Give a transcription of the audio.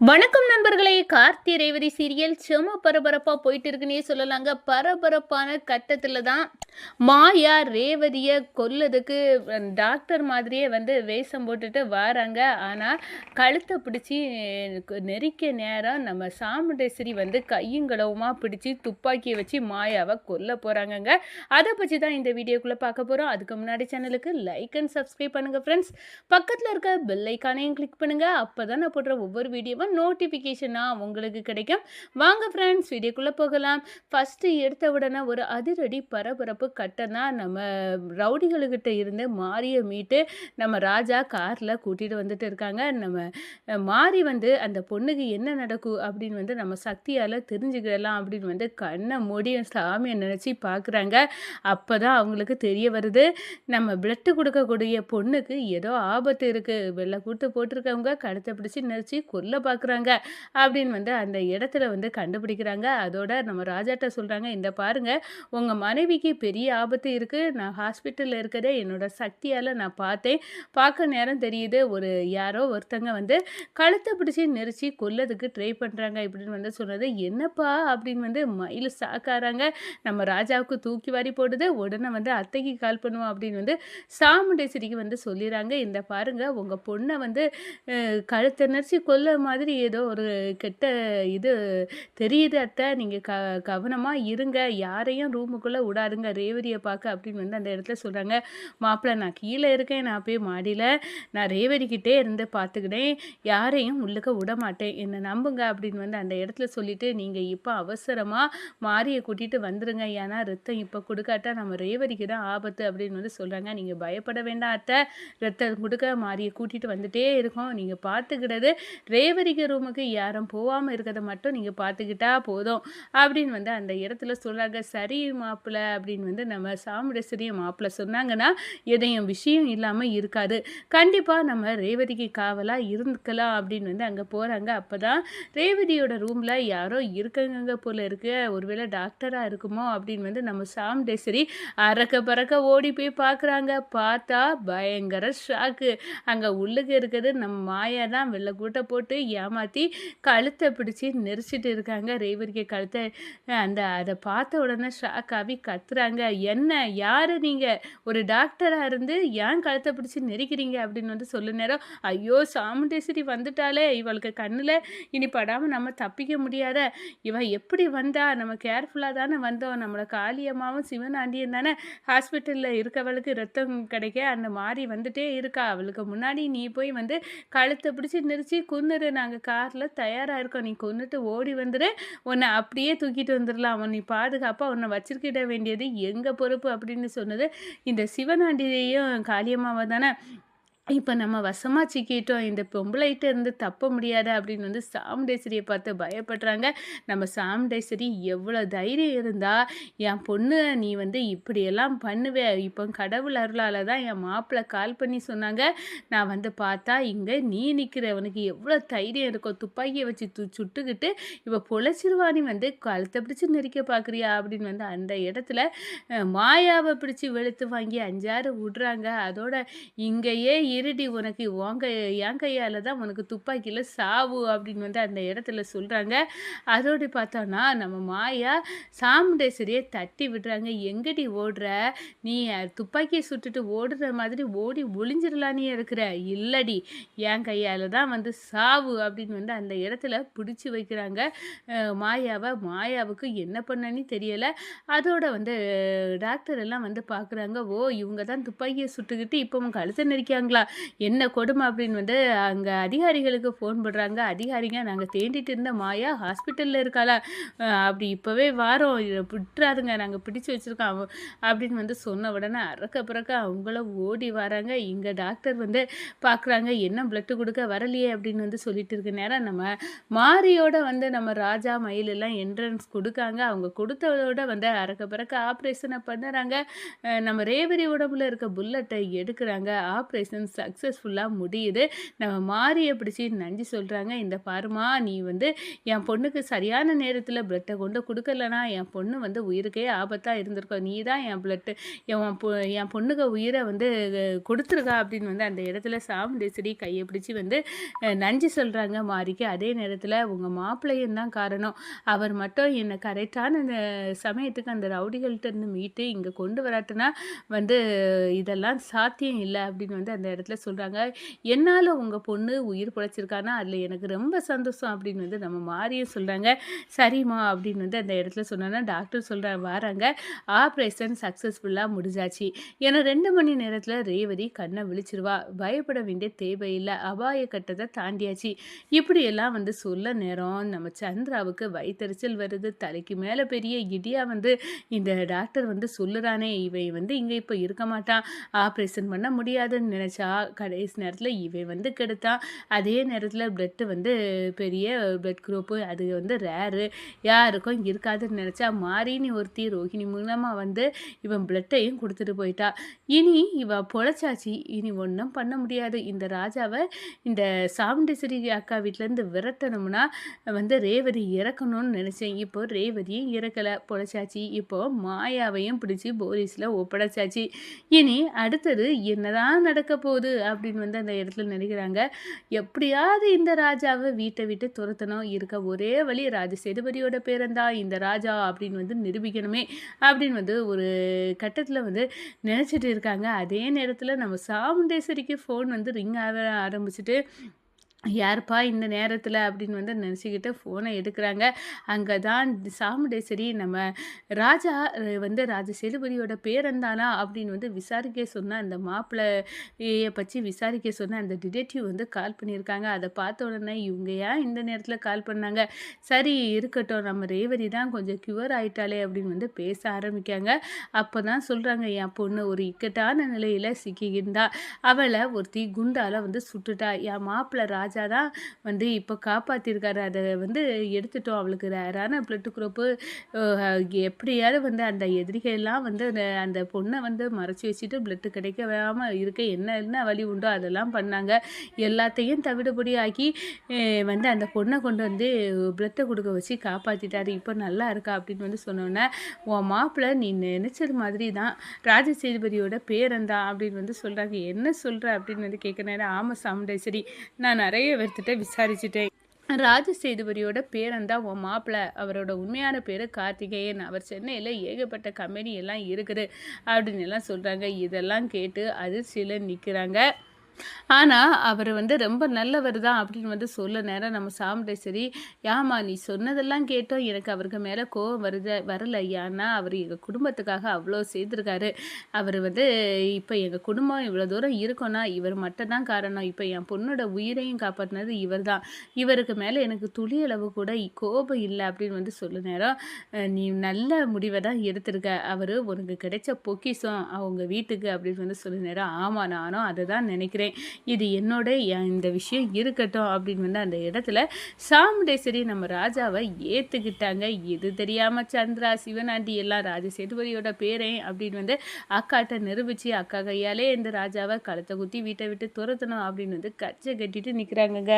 வணக்கம் நண்பர்களே. கார்த்தி ரேவதி சீரியல் செம பரபரப்பாக போயிட்டு இருக்குன்னே சொல்லலாங்க. பரபரப்பான கட்டத்தில் தான் மாயா ரேவதியை கொல்லதுக்கு டாக்டர் மாதிரியே வந்து வேஷம் போட்டுட்டு வராங்க. ஆனால் கழுத்தை பிடிச்சி நெருக்க நேரம் நம்ம சாமுண்டேஸ்வரி வந்து கையும் பிடிச்சி துப்பாக்கியை வச்சு மாயாவை கொல்ல போகிறாங்கங்க அதை பற்றி தான் இந்த வீடியோக்குள்ளே பார்க்க போகிறோம் அதுக்கு முன்னாடி சேனலுக்கு லைக் அண்ட் சப்ஸ்கிரைப் பண்ணுங்கள் ஃப்ரெண்ட்ஸ் பக்கத்தில் இருக்க பெல் ஐக்கானையும் கிளிக் பண்ணுங்கள் அப்போ தான் நான் போடுற ஒவ்வொரு வீடியோவும் நோட்டிஃபிகேஷனாக உங்களுக்கு கிடைக்கும். வாங்க ஃப்ரெண்ட்ஸ் வீடியோக்குள்ளே போகலாம். ஃபஸ்ட்டு எடுத்த உடனே ஒரு அதிரடி பரபரப்பு கட்டம் தான் நம்ம ரவுடிகளுக்கிட்ட இருந்து மாரியை மீட்டு நம்ம ராஜா காரில் கூட்டிகிட்டு வந்துட்டு இருக்காங்க. நம்ம மாறி மாரி வந்து அந்த பொண்ணுக்கு என்ன நடக்கும் அப்படின்னு வந்து நம்ம சக்தியால் தெரிஞ்சுக்கிடலாம் அப்படின்னு வந்து கண்ணை மூடி சாமியை நினச்சி பார்க்குறாங்க அப்போ தான் அவங்களுக்கு தெரிய வருது நம்ம பிளட்டு கொடுக்கக்கூடிய பொண்ணுக்கு ஏதோ ஆபத்து இருக்குது வெள்ளை கூட்டு போட்டிருக்கவங்க கழுத்தை பிடிச்சி நெரிச்சு கொல்ல பார்க்குறாங்க அப்படின்னு வந்து அந்த இடத்துல வந்து கண்டுபிடிக்கிறாங்க. அதோட நம்ம ராஜாட்ட சொல்கிறாங்க இந்த பாருங்க உங்கள் மனைவிக்கு பெரிய ஆபத்து இருக்குது நான் ஹாஸ்பிட்டலில் இருக்கிறத என்னோட சக்தியால் நான் பார்த்தேன். பார்க்க நேரம் தெரியுது. ஒரு யாரோ ஒருத்தங்க வந்து கழுத்தை பிடிச்சி நெரிச்சு கொல்லதுக்கு ட்ரை பண்ணுறாங்க இப்படின்னு வந்து சொன்னது. என்னப்பா? அப்படின்னு வந்து மயில் சாக்காராங்க. நம்ம ராஜாவுக்கு தூக்கி வாரி போடுது. உடனே வந்து அத்தைக்கு கால் பண்ணுவோம் அப்படின்னு வந்து சாமுண்டேஸ்வரிக்கு வந்து சொல்லிடுறாங்க இந்த பாருங்கள் உங்கள் பொண்ணை வந்து கழுத்தை நெரிச்சு கொல்ல மாதிரி ஏதோ ஒரு கெட்ட இது தெரியுது அத்தை. நீங்கள் க கவனமாக இருங்க. யாரையும் ரூமுக்குள்ளே விடாதுங்க. ரேவதியை பார்க்க அப்படின்னு வந்து அந்த இடத்துல சொல்கிறாங்க மாப்பிள்ளை நான் கீழே இருக்கேன். நான் போய் மாடியில் நான் ரேவதிக்கிட்டே இருந்து பார்த்துக்கிட்டேன். யாரையும் உள்ளுக்க விட மாட்டேன் என்னை நம்புங்க அப்படின்னு வந்து அந்த இடத்துல சொல்லிவிட்டு நீங்கள் இப்போ அவசரமாக மாரியை கூட்டிகிட்டு வந்துடுங்க ஏன்னா ரத்தம் இப்போ கொடுக்காட்டா நம்ம ரேவதிக்கு தான் ஆபத்து அப்படின்னு வந்து சொல்கிறாங்க நீங்கள் பயப்பட வேண்டாம் அத்தை. ரத்தம் கொடுக்க மாரியை கூட்டிகிட்டு வந்துட்டே இருக்கோம். நீங்கள் பார்த்துக்கிட்டது ரேவதிக்கு ரூமுக்கு யாரும் போகாமல் இருக்கிறத மட்டும் நீங்கள் பார்த்துக்கிட்டா போதும். அப்படின்னு வந்து அந்த இடத்துல சொல்கிறாங்க சரி மாப்பிள்ளை அப்படின்னு வந்து நம்ம சாமுடேஸ்வரிய மாப்பிள்ளை சொன்னாங்கன்னா எதையும் விஷயம் இல்லாமல் இருக்காது. கண்டிப்பாக நம்ம ரேவதிக்கு காவலாக இருந்துக்கலாம் அப்படின்னு வந்து அங்கே போகிறாங்க அப்போ தான் ரேவதியோட ரூமில் யாரோ இருக்கங்க போல் இருக்கு. ஒருவேளை டாக்டராக இருக்குமோ அப்படின்னு வந்து நம்ம சாமுடேஸ்வரி அறக்க பறக்க ஓடி போய் பார்க்குறாங்க. பார்த்தா பயங்கர ஷாக்கு அங்கே உள்ளுக்கு இருக்கிறது நம்ம மாயா தான் வெள்ளை கூட்டை போட்டு ஏமாற்றி கழுத்தை பிடிச்சி நெரிச்சிட்டு இருக்காங்க. ரேவதிக்கு கழுத்தை அந்த அதை பார்த்த உடனே ஷாக் ஆகி கத்துறாங்க. என்ன யார் நீங்கள் ஒரு டாக்டராக இருந்து ஏன் கழுத்தை பிடிச்சி நெரிக்கிறீங்க? அப்படின்னு வந்து சொல்ல நேரம் ஐயோ சாமுண்டேஸ்வரி வந்துட்டாலே இவளுக்கு கண்ணில் இனி படாமல் நம்ம தப்பிக்க முடியாத இவ எப்படி வந்தா? நம்ம கேர்ஃபுல்லாக தானே வந்தோம். நம்மளை காளியம்மாவும் சிவனாண்டியும் தானே ஹாஸ்பிட்டலில் இருக்கவளுக்கு ரத்தம் கிடைக்க அந்த மாதிரி வந்துட்டே இருக்கா. அவளுக்கு முன்னாடி நீ போய் வந்து கழுத்தை பிடிச்சி நெரிச்சு குந்துரு நாங்கள் காரில் தயாராக இருக்கோம் நீ கொண்டுட்டு ஓடி வந்துடு உன்னை அப்படியே தூக்கிட்டு வந்துடலாம் அவன் நீ பாதுகாப்பாக உன்னை வச்சிருக்கிட வேண்டியது எங்கள் பொறுப்பு அப்படின்னு சொன்னது இந்த சிவனாண்டியையும் காளியம்மாவை தானே. இப்போ நம்ம வசமாக சிக்கிட்டோம். இந்த பொம்பளைகிட்ட இருந்து தப்ப முடியாது அப்படின்னு வந்து சாமுண்டேஸ்வரியை பார்த்து பயப்படுறாங்க. நம்ம சாமுண்டேஸ்வரி எவ்வளோ தைரியம் இருந்தால் என் பொண்ணு நீ வந்து இப்படியெல்லாம் பண்ணுவே. இப்போ கடவுள் அருளால் தான் என் மாப்பிள்ளை கால் பண்ணி சொன்னாங்க. நான் வந்து பார்த்தா இங்கே நீ நிற்கிற உனக்கு எவ்வளோ தைரியம் இருக்கும் துப்பாக்கியை வச்சு து சுட்டுக்கிட்டு இப்போ பொழைச்சிருவானி வந்து கழுத்தை பிடிச்சி நெரிக்க பார்க்குறியா? அப்படின்னு வந்து அந்த இடத்துல மாயாவை பிடிச்சி வெளுத்து வாங்கி அஞ்சாறு விடுறாங்க அதோட இங்கேயே இருடி உனக்கு உங்க என் கையால் தான் உனக்கு துப்பாக்கியில் சாவு அப்படின்னு வந்து அந்த இடத்துல சொல்கிறாங்க அதோடு பார்த்தோன்னா நம்ம மாயா சாமுண்டேஸ்வரியை தட்டி விடுறாங்க. எங்கடி ஓடுற? நீ துப்பாக்கியை சுட்டுட்டு ஓடுற மாதிரி ஓடி ஒளிஞ்சிடலானே இருக்கிற. இல்லடி என் கையால் தான் வந்து சாவு அப்படின்னு வந்து அந்த இடத்துல பிடிச்சி வைக்கிறாங்க. மாயாவை மாயாவுக்கு என்ன பண்ணனே தெரியலை. அதோட வந்து டாக்டர் எல்லாம் வந்து பார்க்குறாங்க ஓ இவங்க தான் துப்பாக்கியை சுட்டுக்கிட்டு இப்போ உங்க கழுத்தை நெரிக்காங்களா? என்ன கொடுமை அப்படின்னு வந்து அங்கே அதிகாரிகளுக்கு ஃபோன் பண்ணுறாங்க அதிகாரிங்க நாங்கள் தேண்டிட்டு இருந்த மாயா ஹாஸ்பிட்டலில் இருக்காளா? அப்படி இப்போவே வாரோம். இதை விட்டுறாதுங்க. நாங்கள் பிடிச்சி வச்சுருக்கோம். அவ அப்படின்னு வந்து சொன்ன உடனே அறக்க பிறக்க அவங்களும் ஓடி வராங்க. இங்கே டாக்டர் வந்து பார்க்குறாங்க என்ன பிளட்டு கொடுக்க வரலையே? அப்படின்னு வந்து சொல்லிட்டு இருக்க நேரம் நம்ம மாரியோட வந்து நம்ம ராஜா மயில் எல்லாம் என்ட்ரன்ஸ் கொடுக்காங்க. அவங்க கொடுத்ததோட வந்து அறக்க பிறக்க ஆப்ரேஷனை பண்ணுறாங்க. நம்ம ரேவரி உடம்புல இருக்க புல்லட்டை எடுக்கிறாங்க. ஆப்ரேஷன் சக்ஸஸ்ஃபுல்லாக முடியுது. நம்ம மாரியை பிடிச்சி நன்றி சொல்கிறாங்க இந்த பாருமா நீ வந்து என் பொண்ணுக்கு சரியான நேரத்தில் பிளட்டை கொண்டு கொடுக்கலனா என் பொண்ணு வந்து உயிருக்கே ஆபத்தாக இருந்திருக்கோம். நீ தான் என் பிளட்டு என் பொ என் பொண்ணுக்கு உயிரை வந்து கொடுத்துருக்கா அப்படின்னு வந்து அந்த இடத்துல சாமுண்டேஸ்வரி கையை பிடிச்சி வந்து நன்றி சொல்கிறாங்க மாரிக்கு. அதே நேரத்தில் உங்கள் மாப்பிள்ளையும் தான் காரணம். அவர் மட்டும் என்னை கரெக்டான சமயத்துக்கு அந்த ரவுடிகள்கிட்ட இருந்து மீட்டு இங்கே கொண்டு வராட்டுனா வந்து இதெல்லாம் சாத்தியம் இல்லை அப்படின்னு வந்து அந்த இடத்துல சொல்கிறாங்க என்னால் உங்கள் பொண்ணு உயிர் பிழைச்சிருக்கானா? அதில் எனக்கு ரொம்ப சந்தோஷம். அப்படின்னு வந்து நம்ம மாறியே சொல்கிறாங்க சரிம்மா. அப்படின்னு வந்து அந்த இடத்துல சொன்னோன்னா டாக்டர் சொல்கிற வராங்க. ஆப்ரேஷன் சக்ஸஸ்ஃபுல்லாக முடிஞ்சாச்சு. ஏன்னா ரெண்டு மணி நேரத்தில் ரேவதி கண்ணை விழிச்சிருவா. பயப்பட வேண்டிய தேவையில்லை. அபாய கட்டத்தை தாண்டியாச்சு. இப்படியெல்லாம் வந்து சொல்ல நேரம் நம்ம சந்திராவுக்கு வயிற்றுச்சல் வருது. தலைக்கு மேலே பெரிய இடியாக வந்து இந்த டாக்டர் வந்து சொல்லுறானே. இவை வந்து இங்கே இப்போ இருக்க மாட்டான். ஆப்ரேஷன் பண்ண முடியாதுன்னு நினச்சா கடைசி நேரத்தில் இவன் வந்து கெடுத்தான் அதே நேரத்தில் பிளட்டு வந்து பெரிய பிளட் குரூப்பு அது வந்து ரேரு யாருக்கும் இருக்காதுன்னு நினச்சா மாறினி ஒருத்தி ரோஹிணி மூலமாக வந்து இவன் பிளட்டையும் கொடுத்துட்டு போயிட்டா. இனி இவ பொழைச்சாச்சு இனி ஒன்றும் பண்ண முடியாது. இந்த ராஜாவை இந்த சாமுண்டேஸ்வரி அக்கா வீட்டிலேருந்து விரட்டணும்னா வந்து ரேவதி இறக்கணும்னு நினச்சேன். இப்போ ரேவதியும் இறக்கலை பொழைச்சாச்சு. இப்போ மாயாவையும் பிடிச்சி போலீஸில் ஒப்படைச்சாச்சு. இனி அடுத்தது என்னதான் நடக்க போகுது? அப்படின்னு வந்து அந்த இடத்துல நினைக்கிறாங்க எப்படியாவது இந்த ராஜாவை வீட்டை விட்டு துரத்தணும். இருக்க ஒரே வழி ராஜ சேதுபதியோட பேரந்தா இந்த ராஜா அப்படின்னு வந்து நிரூபிக்கணுமே அப்படின்னு வந்து ஒரு கட்டத்தில் வந்து நினச்சிட்டு இருக்காங்க. அதே நேரத்தில் நம்ம சாமுண்டேஸ்வரிக்கு ஃபோன் வந்து ரிங் ஆக ஆரம்பிச்சிட்டு யாருப்பா இந்த நேரத்தில் அப்படின்னு வந்து நினச்சிக்கிட்டு ஃபோனை எடுக்கிறாங்க. அங்கே தான் சாமுண்டேஸ்வரி நம்ம ராஜா வந்து ராஜ சேதுபதியோட பேரந்தானா அப்படின்னு வந்து விசாரிக்க சொன்ன அந்த மாப்பிள்ளையை பற்றி விசாரிக்க சொன்ன அந்த டிடெக்டிவ் வந்து கால் பண்ணியிருக்காங்க. அதை பார்த்த உடனே இவங்க ஏன் இந்த நேரத்தில் கால் பண்ணாங்க? சரி இருக்கட்டும் நம்ம ரேவதி தான் கொஞ்சம் க்யூர் ஆயிட்டாலே அப்படின்னு வந்து பேச ஆரம்பிக்காங்க. அப்போ தான் சொல்கிறாங்க என் பொண்ணு ஒரு இக்கட்டான நிலையில் சிக்கியிருந்தா அவளை ஒருத்தி குண்டால் வந்து சுட்டுட்டா. என் மாப்பிள்ளை ராஜா ராஜா தான் வந்து இப்போ காப்பாற்றிருக்காரு அதை வந்து எடுத்துட்டோம் அவளுக்கு. ரேரான பிளட்டு குரூப்பு எப்படியாவது வந்து அந்த எதிரிகள்லாம் வந்து அந்த அந்த பொண்ணை வந்து மறைச்சி வச்சுட்டு பிளட்டு கிடைக்காமல் இருக்க என்ன என்ன வழி உண்டோ அதெல்லாம் பண்ணாங்க. எல்லாத்தையும் தவிடுபடியாக்கி வந்து அந்த பொண்ணை கொண்டு வந்து பிளட்டை கொடுக்க வச்சு காப்பாற்றிட்டாரு இப்போ நல்லா இருக்கா அப்படின்னு வந்து சொன்னோன்னே உன் மாப்பிள்ளை நீ நினச்சது மாதிரி தான் ராஜ சேதுபதியோட பேரந்தான் அப்படின்னு வந்து சொல்கிறாங்க என்ன சொல்கிற அப்படின்னு வந்து கேட்குறேன் ஆமாம் சாமுண்டேஸ்வரி. நான் நிறைய நிறைய பேர்த்திட்ட விசாரிச்சுட்டேன். ராஜ சேதுபதியோட பேரன் உன் மாப்பிள்ளை அவரோட உண்மையான பேர் கார்த்திகேயன். அவர் சென்னையில் ஏகப்பட்ட கம்பெனி எல்லாம் இருக்குது அப்படின்னு எல்லாம் சொல்கிறாங்க இதெல்லாம் கேட்டு அதிர்ச்சியில் நிற்கிறாங்க ஆனால் அவர் வந்து ரொம்ப நல்லவர் தான் அப்படின்னு வந்து சொல்ல நேரம் நம்ம சாமிட்டே சரி யாமா நீ சொன்னதெல்லாம் கேட்டோம். எனக்கு அவருக்கு மேலே கோவம் வருது வரல ஏன்னா அவர் எங்கள் குடும்பத்துக்காக அவ்வளோ செய்திருக்காரு. அவர் வந்து இப்போ எங்கள் குடும்பம் இவ்வளோ தூரம் இருக்கோன்னா இவர் மட்டும் தான் காரணம். இப்போ என் பொண்ணோட உயிரையும் காப்பாற்றினது இவர் தான். இவருக்கு மேலே எனக்கு துளி அளவு கூட கோபம் இல்லை அப்படின்னு வந்து சொல்ல நேரம் நீ நல்ல முடிவை தான் எடுத்திருக்க. அவர் உனக்கு கிடைச்ச பொக்கிஷம் அவங்க வீட்டுக்கு அப்படின்னு வந்து சொல்ல நேரம் ஆமாம் நானும் அதை தான் நினைக்கிறேன். நினைக்கிறேன் இது என்னோட இந்த விஷயம் இருக்கட்டும் அப்படின்னு வந்து அந்த இடத்துல சாமுண்டேஸ்வரி நம்ம ராஜாவை ஏற்றுக்கிட்டாங்க எது தெரியாமல் சந்திரா சிவனாண்டி எல்லாம் ராஜ சேதுபதியோட பேரே அப்படின்னு வந்து அக்காட்ட நிரூபித்து அக்கா கையாலே இந்த ராஜாவை களத்தை குத்தி வீட்டை விட்டு துரத்தணும் அப்படின்னு வந்து கச்சை கட்டிட்டு நிற்கிறாங்கங்க